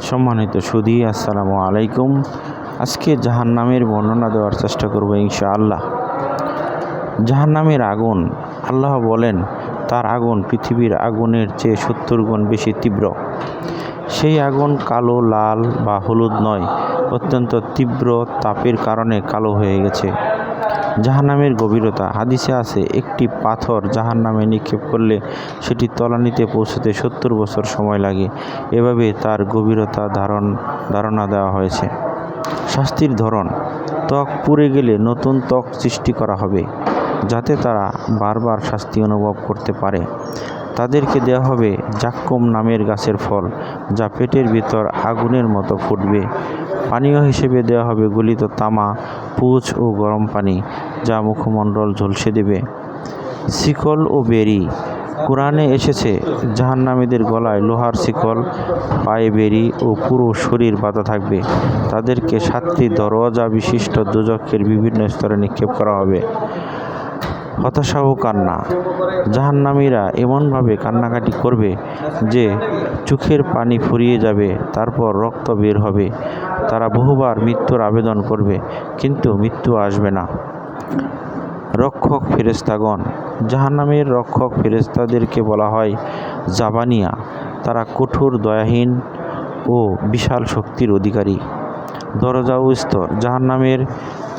সম্মানিত সুদী আসসালামু আলাইকুম। আজকে জাহান্নামের বর্ণনা দেওয়ার চেষ্টা করব ইনশাআল্লাহ। জাহান্নামের আগুন, আল্লাহ বলেন, তার আগুন পৃথিবীর আগুনের চেয়ে সত্তর গুণ বেশি তীব্র। সেই আগুন কালো, লাল বা হলুদ নয়, অত্যন্ত তীব্র তাপের কারণে কালো হয়ে গেছে। জাহান্নামের গভীরতা। হাদিসে আছে, একটি পাথর জাহান্নামে নিক্ষেপ করলে সেটি তলানিতে পৌঁছতে সত্তর বছর সময় লাগে। এভাবে তার গভীরতা ধারণ, ধারণা দেওয়া হয়েছে। শাস্তির ধরন, ত্বক পুড়ে গেলে নতুন ত্বক সৃষ্টি করা হবে, যাতে তারা বারবার শাস্তি অনুভব করতে পারে। তাদেরকে দেওয়া হবে জাক্কুম নামের গাছের ফল, যা পেটের ভিতর আগুনের মতো ফুটবে। পানীয় হিসেবে দেওয়া হবে গলিত তামা, পুচ ও গরম পানি, যা মুখমণ্ডল ঝলসে দেবে। শিকল ও বেরি। কোরআনে এসেছে, জাহান্নামীদের গলায় লোহার শিকল, পায়ে বেরি ও পুরো শরীর বাঁধা থাকবে। তাদেরকে সাতটি দরওয়াজা বিশিষ্ট দুজকের বিভিন্ন স্তরে নিক্ষেপ করা হবে। হতাশা ও কান্না। জাহান্নামীরা এমনভাবে কান্নাকাটি করবে যে চোখের পানি ফুরিয়ে যাবে, তারপর রক্ত বের হবে। তারা বহুবার মৃত্যুর আবেদন করবে, কিন্তু মৃত্যু আসবে না। রক্ষক ফেরেস্তাগণ জাহান্নামের রক্ষক ফেরেস্তাদেরকে বলা হয় জাবানিয়া। তারা কঠোর, দয়াহীন ও বিশাল শক্তির অধিকারী। দরজা ও স্তর, জাহান্নামের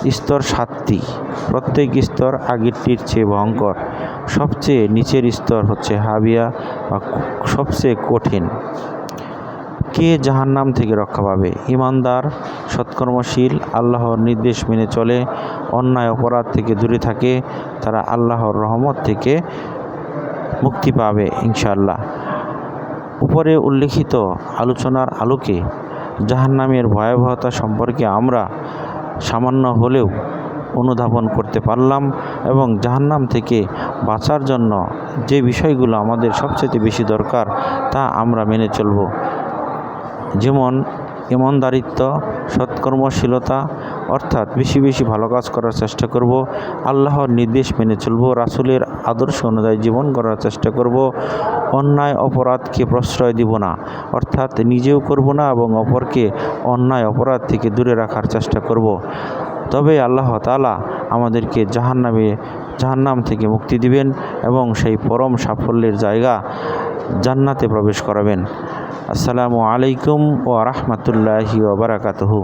স্তর সাতটি। প্রত্যেক স্তর আগেরটির চেয়ে ভয়ঙ্কর। সবচেয়ে নিচের স্তর হচ্ছে হাবিয়া বা সবচেয়ে কঠিন। কে জাহান্নাম থেকে রক্ষা পাবে? ইমানদার, সৎকর্মশীল, আল্লাহর নির্দেশ মেনে চলে, অন্যায়, অপরাধ থেকে দূরে থাকে, তারা আল্লাহর রহমত থেকে মুক্তি পাবে ইনশাল্লাহ উপরে উল্লেখিত আলোচনার আলোকে জাহান্নামের ভয়াবহতা সম্পর্কে আমরা সামান্য হলেও অনুধাবন করতে পারলাম এবং জাহান্নাম থেকে বাঁচার জন্য যে বিষয়গুলো আমাদের সবচেয়ে বেশি দরকার তা আমরা মেনে চলব। যেমন ইমানদারিত্ব, সৎকর্মশীলতা, অর্থাৎ বেশি বেশি ভালো কাজ করার চেষ্টা করব, আল্লাহর নির্দেশ মেনে চলব, রাসুলের আদর্শ অনুযায়ী জীবন করার চেষ্টা করব, অন্যায় অপরাধকে প্রশ্রয় দিব না, অর্থাৎ নিজেও করব না এবং অপরকে অন্যায় অপরাধ থেকে দূরে রাখার চেষ্টা করব। তবে আল্লাহ তালা আমাদেরকে জাহান্নামে, জাহান্নাম থেকে মুক্তি দিবেন এবং সেই পরম সাফল্যের জায়গা জান্নাতে প্রবেশ করাবেন। আসসালামু আলাইকুম ও রহমতুল্লাহি ওবরাকাতহু